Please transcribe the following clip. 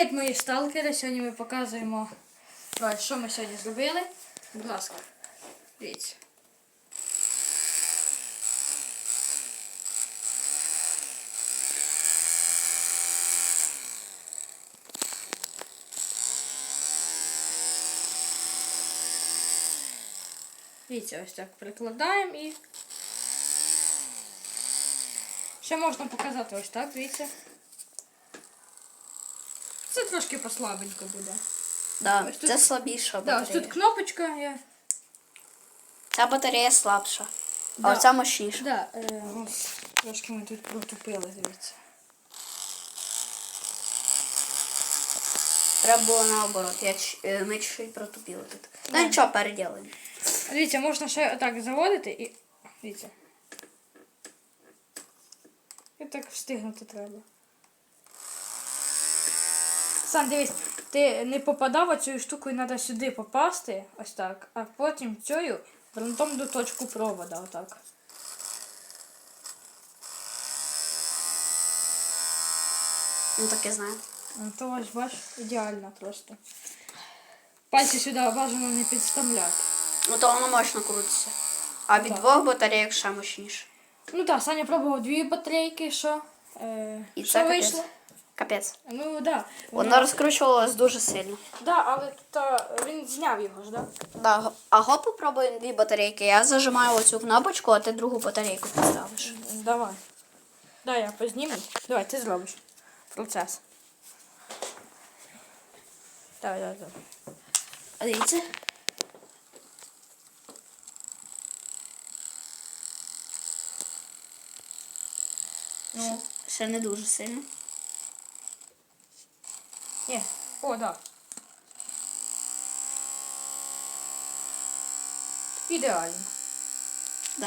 Привіт, мої сталкери. Сьогодні ми показуємо, що ми сьогодні зробили. Будь ласка, дивіться. Дивіться, ось так прикладаємо і. Ще можна показати ось так, дивіться. Це трошки послабенько буде. Да, Ось тут- це слабіша Да, ось батарея. тут кнопочка є. Ця батарея слабша. Да. А оця мощніша. Да, е, ось трошки ми тут протупили, дивіться. Треба було наоборот. Я, ч- е, ми чуть протупили тут. Ну Да. нічого, переділимо. Дивіться, можна ще отак заводити і. Дивіться. І так встигнути треба. Сам дивись, ти не попадав оцю штуку і треба сюди попасти, ось так, а потім цією грунтом до точку провода, отак. Ну так я знаю. Ну, То ось бач, ідеально просто. Пальці сюди бажано не підставляти. Ну то воно мощно крутиться. А від Так. двох батарейок ще мощніше. Ну так, Саня пробував дві батарейки, що? Е, І що це вийшло? Капець. Ну так. Да. Воно розкручувалось дуже сильно. Да, але а, він зняв його ж, да? Да. го- А го попробуємо дві батарейки. Я зажимаю оцю кнопочку, а ти другу батарейку поставиш. Давай. Дай я позніму. Давай, ти зробиш. Процес. Давай, давай, давай. А дивіться. Ну, Ще не дуже сильно. Є. О, да. Ідеально.